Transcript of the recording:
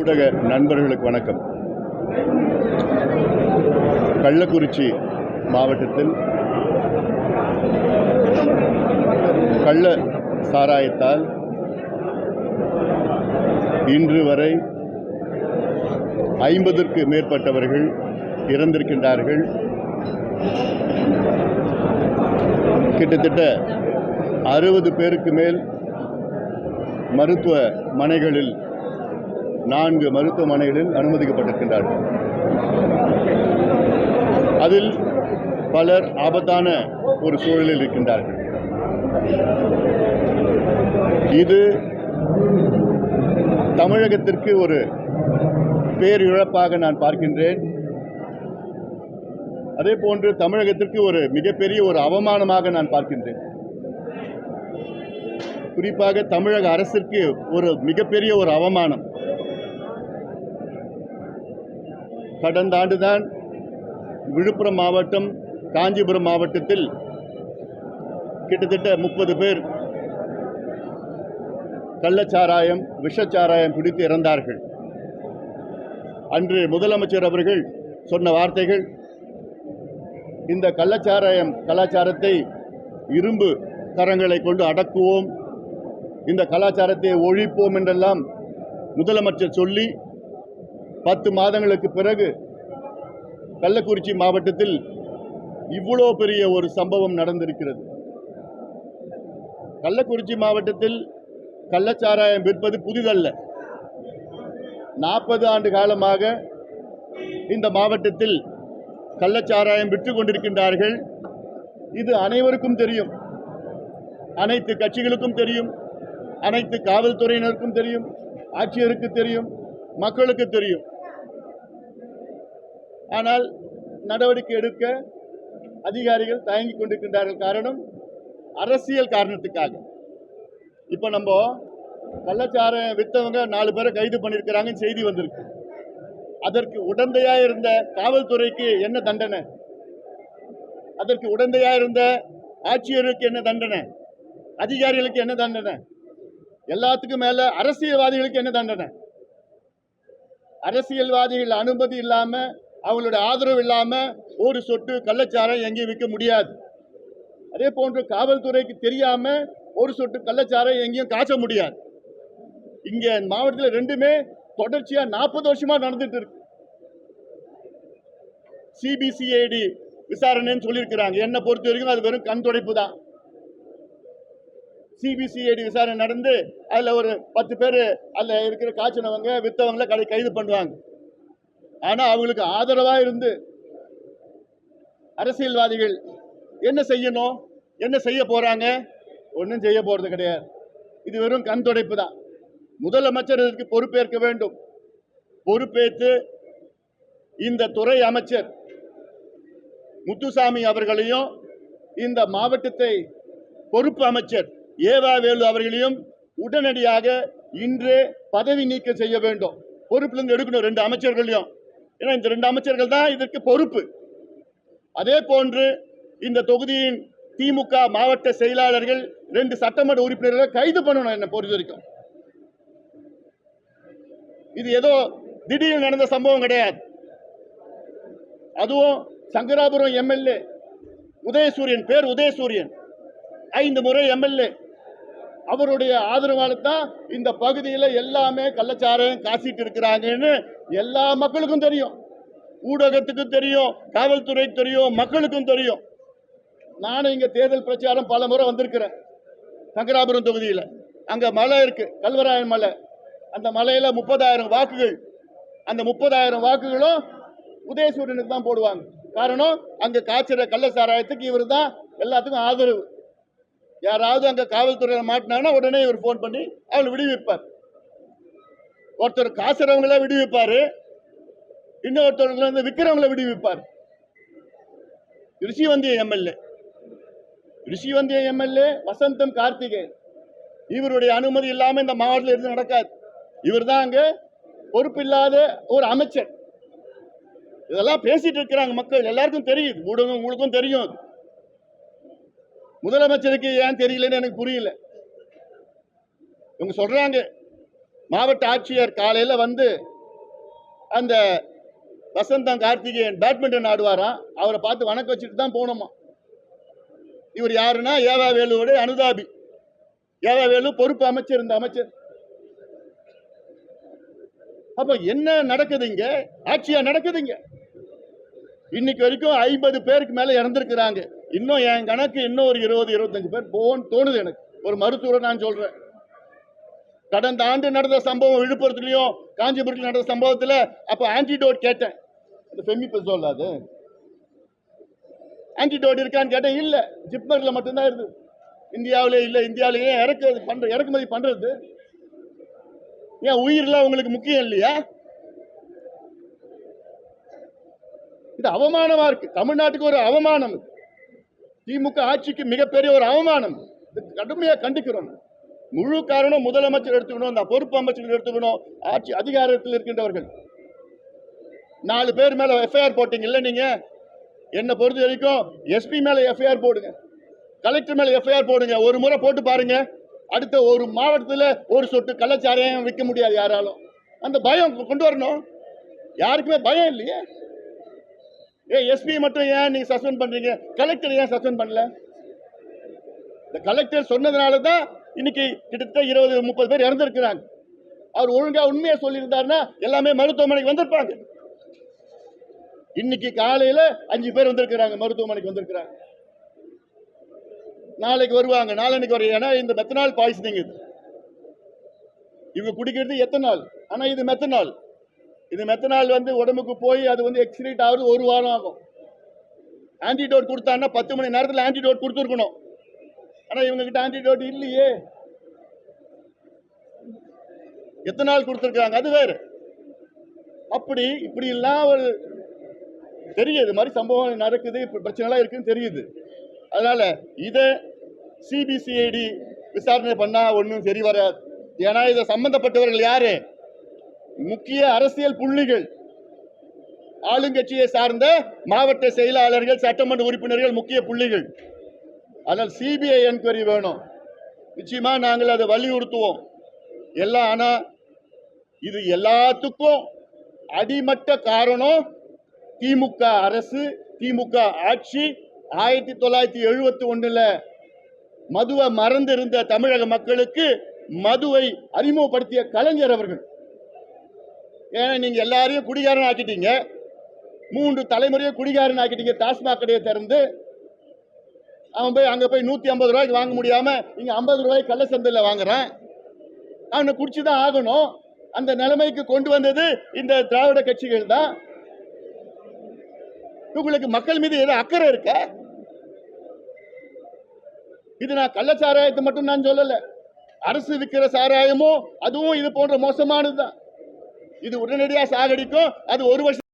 ஊடக நண்பர்களுக்கு வணக்கம். கள்ளக்குறிச்சி மாவட்டத்தில் கள்ள சாராயத்தால் இன்று வரை ஐம்பதற்கு மேற்பட்டவர்கள் இறந்திருக்கின்றார்கள். கிட்டத்தட்ட அறுபது பேருக்கு மேல் மருத்துவ மனைகளில் நான்கு மருத்துவமனைகளில் அனுமதிக்கப்பட்டிருக்கின்றார்கள். அதில் பலர் ஆபத்தான ஒரு சூழலில் இருக்கின்றார்கள். இது தமிழகத்திற்கு ஒரு பேரிழப்பாக நான் பார்க்கின்றேன். அதே போன்று தமிழகத்திற்கு ஒரு மிகப்பெரிய ஒரு அவமானமாக நான் பார்க்கின்றேன். குறிப்பாக தமிழக அரசிற்கு ஒரு மிகப்பெரிய ஒரு அவமானம். கடந்த ஆண்டுதான் விழுப்புரம் மாவட்டம் காஞ்சிபுரம் மாவட்டத்தில் கிட்டத்தட்ட முப்பது பேர் கள்ளச்சாராயம் விஷச்சாராயம் குடித்து இறந்தார்கள். அன்று முதலமைச்சர் அவர்கள் சொன்ன வார்த்தைகள் இந்த கள்ளச்சாராயம் கலாச்சாரத்தை இரும்பு கரங்களை கொண்டு அடக்குவோம் இந்த கலாச்சாரத்தை ஒழிப்போம் என்றெல்லாம் முதலமைச்சர் சொல்லி பத்து மாதங்களுக்கு பிறகு கள்ளக்குறிச்சி மாவட்டத்தில் இவ்வளோ பெரிய ஒரு சம்பவம் நடந்திருக்கிறது. கள்ளக்குறிச்சி மாவட்டத்தில் கள்ளச்சாராயம் விற்பது புதிதல்ல. நாற்பது ஆண்டு காலமாக இந்த மாவட்டத்தில் கள்ளச்சாராயம் விற்று கொண்டிருக்கின்றார்கள். இது அனைவருக்கும் தெரியும். அனைத்து கட்சிகளுக்கும் தெரியும். அனைத்து காவல்துறையினருக்கும் தெரியும். ஆட்சியருக்கு தெரியும். மக்களுக்கு தெரியும். ஆனால் நடவடிக்கை எடுக்க அதிகாரிகள் தயங்கி கொண்டிருக்கின்றார்கள் காரணம் அரசியல் காரணத்துக்காக. இப்போ நம்ம கள்ளச்சாரம் வித்தவங்க நாலு பேரை கைது பண்ணியிருக்கிறாங்கன்னு செய்தி வந்திருக்கு. அதற்கு உடந்தையாக இருந்த காவல்துறைக்கு என்ன தண்டனை? அதற்கு உடந்தையாக இருந்த ஆட்சியருக்கு என்ன தண்டனை? அதிகாரிகளுக்கு என்ன தண்டனை? எல்லாத்துக்கும் மேலே அரசியல்வாதிகளுக்கு என்ன தண்டனை? அரசியல்வாதிகள் அனுமதி இல்லாமல் அவங்களுடைய ஆதரவு இல்லாமல் ஒரு சொட்டு கள்ளச்சாரம் எங்கேயும் விற்க முடியாது. அதே போன்று காவல்துறைக்கு தெரியாமல் ஒரு சொட்டு கள்ளச்சாரம் எங்கேயும் காய்ச்ச முடியாது. இங்கே மாவட்டத்தில் ரெண்டுமே தொடர்ச்சியாக நாற்பது வருஷமாக நடந்துட்டு இருக்கு. சிபிசிஐடி விசாரணைன்னு சொல்லியிருக்கிறாங்க. என்னை பொறுத்த வரைக்கும் அது வெறும் கண் துடைப்பு தான். சிபிசிஐடி விசாரணை நடந்து அதில் ஒரு பத்து பேர் அதில் இருக்கிற காய்ச்சினவங்க விற்றவங்கள கடை கைது பண்ணுவாங்க. ஆனால் அவங்களுக்கு ஆதரவாக இருந்து அரசியல்வாதிகள் என்ன செய்யணும்? என்ன செய்ய போகிறாங்க ஒன்றும் செய்ய போகிறது கிடையாது. இது வெறும் கண் துடைப்பு தான். முதலமைச்சர் இதற்கு பொறுப்பேற்க வேண்டும். பொறுப்பேற்று இந்த துறை அமைச்சர் முத்துசாமி அவர்களையும் இந்த மாவட்டத்தை பொறுப்பு அமைச்சர் ஏவா வேலு அவர்களையும் உடனடியாக இன்று பதவி நீக்கம் செய்ய வேண்டும். பொறுப்பிலிருந்து எடுக்கணும் ரெண்டு அமைச்சர்களையும். ஏன்னா இந்த ரெண்டு அமைச்சர்கள் தான் இதற்கு பொறுப்பு. அதே போன்று இந்த தொகுதியின் திமுக மாவட்ட செயலாளர்கள் ரெண்டு சட்டமன்ற உறுப்பினர்களை கைது பண்ணணும் என்னை பொறுத்த வரைக்கும். இது ஏதோ திடீர்னு நடந்த சம்பவம் கிடையாது. அதுவும் சங்கராபுரம் எம்எல்ஏ உதயசூரியன் பேர் உதயசூரியன். ஐந்து முறை எம்எல்ஏ. அவருடைய ஆதரவால தான் இந்த பகுதியில் எல்லாமே கள்ளச்சாரம் காசிட்டு இருக்கிறாங்கன்னு எல்லா மக்களுக்கும் தெரியும். ஊடகத்துக்கும் தெரியும் காவல்துறைக்கு தெரியும் மக்களுக்கும் தெரியும். நானும் இங்கே தேர்தல் பிரச்சாரம் பல முறை வந்திருக்கிறேன். சங்கராபுரம் தொகுதியில். அங்கே மலை இருக்குது கல்வராயன் மலை. அந்த மலையில் முப்பதாயிரம் வாக்குகள். அந்த முப்பதாயிரம் வாக்குகளும் உதயசூரியனுக்கு தான் போடுவாங்க. காரணம் அங்கே காய்ச்சிற கள்ள சாராயத்துக்கு இவர் தான் எல்லாத்துக்கும் ஆதரவு. யாராவது அங்கே காவல்துறையில் மாட்டினாங்கன்னா உடனே இவர் ஃபோன் பண்ணி அவளை விடுவிப்பார். ஒருத்தர் காசுறவங்கள விடுவிப்பார். இன்னொருத்தவங்களை வந்து விற்கிறவங்கள விடுவிப்பார். ரிஷிவந்திய எம்எல்ஏ. ரிஷிவந்திய எம்எல்ஏ வசந்தம் கார்த்திகேயன். இவருடைய அனுமதி இல்லாமல் இந்த மாவட்டத்தில் இருந்து நடக்காது. இவர் தான் அங்கே பொறுப்பில்லாத ஒரு அமைச்சர். இதெல்லாம் பேசிட்டு இருக்கிறாங்க மக்கள். எல்லாருக்கும் தெரியுது. ஊடகம் உங்களுக்கும் தெரியும் அது. முதலமைச்சருக்கு ஏன் தெரியலன்னு எனக்கு புரியல. இவங்க சொல்றாங்க மாவட்ட ஆட்சியர் காலையில் வந்து அந்த வசந்தம் கார்த்திகேயன் பேட்மிண்டன் ஆடுவாராம். அவரை பார்த்து வணக்கம் வச்சுட்டு தான் போனோமா இவர் யாருன்னா ஏவாவேலுவோட அனுதாபி. ஏவாவேலு பொறுப்பு அமைச்சர் இந்த அமைச்சர். அப்ப என்ன நடக்குதுங்க ஆட்சியா நடக்குதுங்க இன்னைக்கு வரைக்கும் ஐம்பது பேருக்கு மேல இறந்திருக்கிறாங்க. இன்னும் என் கணக்கு இன்னும் ஒரு இருபது இருபத்தஞ்சு பேர் போன்னு தோணுது எனக்கு. ஒரு மருத்துவரை நான் சொல்றேன். கடந்த ஆண்டு நடந்த சம்பவம் விழுப்புரத்துலையும் காஞ்சிபுரத்தில் நடந்த சம்பவத்தில் அப்போ ஆன்டிடோட் கேட்டேன். இந்த ஃபெமிபசோல் அது. ஆன்டிடோட் இருக்கான்னு கேட்டேன். இல்லை ஜிப்மரில் மட்டும்தான் இருக்குது இந்தியாவிலே இல்லை இந்தியாவிலேயே இறக்குறது பண்ணுற இறக்குமதி பண்ணுறது ஏன் உயிரெலாம் உங்களுக்கு முக்கியம் இல்லையா? இது அவமானமாக இருக்குது தமிழ்நாட்டுக்கு ஒரு அவமானம் இது. திமுக ஆட்சிக்கு மிகப்பெரிய ஒரு அவமானம். கடுமையாக கண்டிக்கிறோம். முழு காரணம் முதலமைச்சர் எடுத்துக்கணும் அந்த பொறுப்பு அமைச்சர்கள் எடுத்துக்கணும் ஆட்சி அதிகாரத்தில் இருக்கின்றவர்கள். நாலு பேர் மேல எஃப்ஐஆர் போட்டீங்கல்ல நீங்க? என்ன பொறுத்த வரைக்கும் எஸ்பி மேல எஃப்ஐஆர் போடுங்க. கலெக்டர் மேல எஃப்ஐஆர் போடுங்க. ஒரு முறை போட்டு பாருங்க. அடுத்த ஒரு மாவட்டத்தில் ஒரு சொட்டு கள்ளச்சாரையும் விற்க முடியாது யாராலும். அந்த பயம் கொண்டு வரணும். யாருக்குமே பயம் இல்லையே. ஏ எஸ்பி மட்டும் ஏன் நீங்க சஸ்பெண்ட் பண்றீங்க? கலெக்டர் ஏன் சஸ்பெண்ட் பண்ணல? இந்த கலெக்டர் சொன்னதுனால தான் இன்னைக்கு கிட்டத்தட்ட இருபது முப்பது பேர் இறந்துருக்கிறாங்க. அவர் ஒழுங்கா உண்மையை சொல்லியிருந்தாருன்னா எல்லாமே மருத்துவமனைக்கு வந்திருப்பாங்க. இன்னைக்கு காலையில அஞ்சு பேர் வந்திருக்கிறாங்க மருத்துவமனைக்கு வந்திருக்கிறாங்க. நாளைக்கு வருவாங்க நாளைக்கு வரும் ஏன்னா இந்த மெத்தனால் பாய்சனிங் இது. இவங்க குடிக்கிறது எத்தனால்? ஆனா இது மெத்தனால் இது மெத்தனால் வந்து உடம்புக்கு போய் அது வந்து எக்ஸ்கிரீட் ஆகுது ஒரு வாரம் ஆகும். ஆன்டிடோட் கொடுத்தாங்கன்னா பத்து மணி நேரத்தில் ஆன்டிடோட் கொடுத்துருக்கணும். ஆனால் இவங்ககிட்ட ஆன்டிடோட் இல்லையே. எத்தனை நாள் கொடுத்துருக்காங்க அது வேறு. அப்படி இப்படி எல்லாம் ஒரு தெரியுது. இது மாதிரி சம்பவம் நடக்குது இப்படி பிரச்சனைலாம் இருக்குன்னு தெரியுது. அதனால் இதை சிபிசிஐடி விசாரணை பண்ணால் ஒன்றும் சரி வராது. ஏன்னா இதை சம்மந்தப்பட்டவர்கள் யாரு? முக்கிய அரசியல் புள்ளிகள். ஆளுங்கட்சியை சார்ந்த மாவட்ட செயலாளர்கள் சட்டமன்ற உறுப்பினர்கள் முக்கிய புள்ளிகள். அதனால் சிபிஐ என்கொயரி வேணும். நிச்சயமா நாங்கள் அதை வலியுறுத்துவோம். எல்லாம் ஆனால் இது எல்லாத்துக்கும் அடிமட்ட காரணம் திமுக அரசு திமுக ஆட்சி. ஆயிரத்தி தொள்ளாயிரத்தி எழுபத்தி ஒன்றில் மதுவை மறந்திருந்த தமிழக மக்களுக்கு மதுவை அறிமுகப்படுத்திய கலைஞர் அவர்கள். ஏன்னா நீங்க எல்லாரையும் குடிகாரன் ஆக்கிட்டீங்க மூன்று தலைமுறையை குடிகாரன் ஆக்கிட்டீங்க டாஸ்மாக் கடையை திறந்து அவன் போய் அங்க போய் நூத்தி ஐம்பது ரூபாய்க்கு வாங்க முடியாம இங்க ஐம்பது ரூபாய்க்கு கள்ள சந்தையில் வாங்குறான். அவனை குடிச்சுதான் ஆகணும். அந்த நிலைமைக்கு கொண்டு வந்தது இந்த திராவிட கட்சிகள் தான். உங்களுக்கு மக்கள் மீது ஏதோ அக்கறை இருக்க? இது நான் கள்ள சாராயத்தை மட்டும் நான் சொல்லல. அரசு விற்கிற சாராயமும் அதுவும் இது போன்ற மோசமானதுதான். இது உடனடியாக சாகடிக்கும். அது ஒரு வருஷம்